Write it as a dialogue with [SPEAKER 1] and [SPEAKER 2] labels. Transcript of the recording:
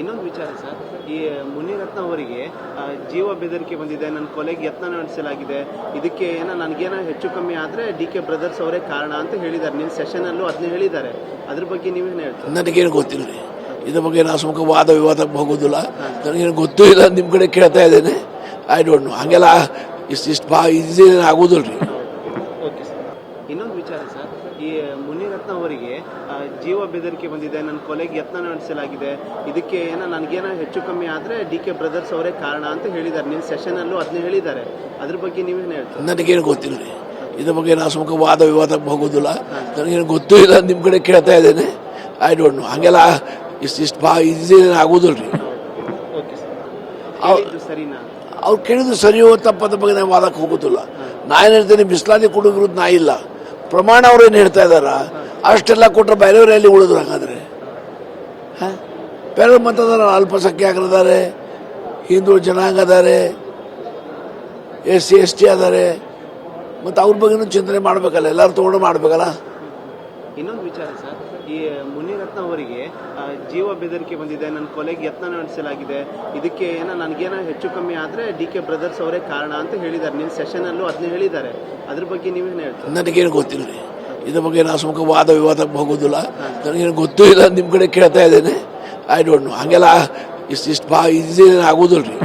[SPEAKER 1] ಇನ್ನೊಂದು ವಿಚಾರ ಸರ್. ಈ ಮುನಿರತ್ನ ಅವರಿಗೆ ಜೀವ ಬೆದರಿಕೆ ಬಂದಿದೆ ನನ್ನ ಕೊಲೆಗೆ ಯತ್ನ ನಡೆಸಲಾಗಿದೆ ಇದಕ್ಕೆ ಏನೋ ನನಗೇನೋ ಹೆಚ್ಚು ಕಮ್ಮಿ ಆದರೆ ಡಿ ಕೆ ಬ್ರದರ್ಸ್ ಅವರೇ ಕಾರಣ ಅಂತ ಹೇಳಿದ್ದಾರೆ. ನಿಮ್ಮ ಸೆಷನಲ್ಲೂ ಅದನ್ನ ಹೇಳಿದ್ದಾರೆ. ಅದ್ರ ಬಗ್ಗೆ ನೀವೇನು ಹೇಳ್ತೀರಿ?
[SPEAKER 2] ನನಗೇನು ಗೊತ್ತಿಲ್ಲ ರೀ. ಇದ್ರ ಬಗ್ಗೆ ನಾನು ಸುಮ್ಕ ವಾದ ವಿವಾದಕ್ಕೆ ಹೋಗೋದಿಲ್ಲ. ನನಗೇನು ಗೊತ್ತೂ ಇಲ್ಲ ನಿಮ್ಮ ಕಡೆ ಕೇಳ್ತಾ ಇದ್ದೇನೆ. ಐ ಡೋಂಟ್ ನೋ ಹಾಗೆಲ್ಲ ಇಷ್ಟು ಇಷ್ಟು ಬಾ ಇದೇನು ಆಗೋದಿಲ್ಲ ರೀ
[SPEAKER 1] ಓಕೆ ಸರ್ ಇನ್ನೊಂದು ವಿಚಾರ ಸರ್ ಈ ಮುನಿರತ್ನ ಅವರಿಗೆ ಜೀವ ಬೆದರಿಕೆ ಬಂದಿದೆ ನನ್ನ ಕೊಲೆಗೆ ಯತ್ನ ನಡೆಸಲಾಗಿದೆ ಇದಕ್ಕೆ ಏನೋ ನನಗೇನೋ ಹೆಚ್ಚು ಕಮ್ಮಿ ಆದರೆ ಡಿ ಕೆ ಬ್ರದರ್ಸ್ ಅವರೇ ಕಾರಣ ಅಂತ ಹೇಳಿದ್ದಾರೆ. ನಿಮ್ಮ ಸೆಷನಲ್ಲೂ ಅದನ್ನ ಹೇಳಿದ್ದಾರೆ. ಅದ್ರ ಬಗ್ಗೆ ನೀವೇನು ಹೇಳ್ತೀರಿ?
[SPEAKER 2] ನನಗೇನು ಗೊತ್ತಿಲ್ಲ ರೀ. ಇದ್ರ ಬಗ್ಗೆ ನಾನು ಸುಮ್ಕ ವಾದ ವಿವಾದಕ್ಕೆ ಹೋಗೋದಿಲ್ಲ. ನನಗೇನು ಗೊತ್ತೂ ಇಲ್ಲ ನಿಮ್ಮ ಕಡೆ ಕೇಳ್ತಾ ಇದ್ದೇನೆ. ಐ ಡೋಂಟ್ ನೋ ಹಾಗೆಲ್ಲ ಇಷ್ಟು ಇಷ್ಟು ಬಾ ಇದೇನು ಆಗೋದಿಲ್ಲ ರೀ.
[SPEAKER 1] Okay sir. ಹೇಳಿದ್ದು ಸರಿನಾ?
[SPEAKER 2] ಅವ್ರು ಕೇಳಿದ್ರು ಸರಿಯೋ ತಪ್ಪದ ಬಗ್ಗೆ ನಾನು ವಾದಕ್ಕೆ ಹೋಗೋದಿಲ್ಲ. ನಾನು ಹೇಳ್ತೇನೆ ಬಿಸ್ಲಾದಿ ಕೊಡೋ ವಿರುದ್ಧ ನಾ ಇಲ್ಲ ಪ್ರಮಾಣ ಅವ್ರು ಏನು ಹೇಳ್ತಾ ಇದಾರ? ಅಷ್ಟೆಲ್ಲ ಕೊಟ್ಟರೆ ಬೇರೆಯವ್ರು ಎಲ್ಲಿ ಉಳಿದ್ರು ಹಾಗಾದ್ರೆ? ಹಾಂ? ಬೇರೆ ಮತದಾರ ಅಲ್ಪಸಂಖ್ಯಾತರಿದ್ದಾರೆ ಹಿಂದೂ ಜನಾಂಗ ಅದಾರೆ ಎಸ್ ಸಿ ಎಸ್ ಟಿ ಅದಾರೆ, ಮತ್ತು ಅವ್ರ ಬಗ್ಗೆನೂ ಚಿಂತನೆ ಮಾಡಬೇಕಲ್ಲ, ಎಲ್ಲರೂ ತೊಗೊಂಡು ಮಾಡಬೇಕಲ್ಲ?
[SPEAKER 1] ಇನ್ನೊಂದು ವಿಚಾರ ಸರ್. ಈ ಮುನಿರತ್ನ ಅವರಿಗೆ ಜೀವ ಬೆದರಿಕೆ ಬಂದಿದೆ ನನ್ನ ಕೊಲೆಗೆ ಯತ್ನ ನಡೆಸಲಾಗಿದೆ ಇದಕ್ಕೆ ಏನೋ ನನಗೇನೋ ಹೆಚ್ಚು ಕಮ್ಮಿ ಆದರೆ ಡಿ ಕೆ ಬ್ರದರ್ಸ್ ಅವರೇ ಕಾರಣ ಅಂತ ಹೇಳಿದ್ದಾರೆ. ನಿಮ್ಮ ಸೆಷನಲ್ಲೂ ಅದನ್ನ ಹೇಳಿದ್ದಾರೆ. ಅದ್ರ ಬಗ್ಗೆ ನೀವೇನು ಹೇಳ್ತೀರಿ?
[SPEAKER 2] ನನಗೇನು ಗೊತ್ತಿಲ್ಲ ರೀ. ಇದ್ರ ಬಗ್ಗೆ ನಾನು ಸುಮ್ಕ ವಾದ ವಿವಾದಕ್ಕೆ ಹೋಗೋದಿಲ್ಲ. ನನಗೇನು ಗೊತ್ತೂ ಇಲ್ಲ ನಿಮ್ಮ ಕಡೆ ಕೇಳ್ತಾ ಇದ್ದೇನೆ. ಐ ಡೋಂಟ್ ನೋ ಹಾಗೆಲ್ಲ ಇಷ್ಟು ಇಷ್ಟು ಬಾ ಇದೇನು ಆಗೋದಿಲ್ಲ ರೀ.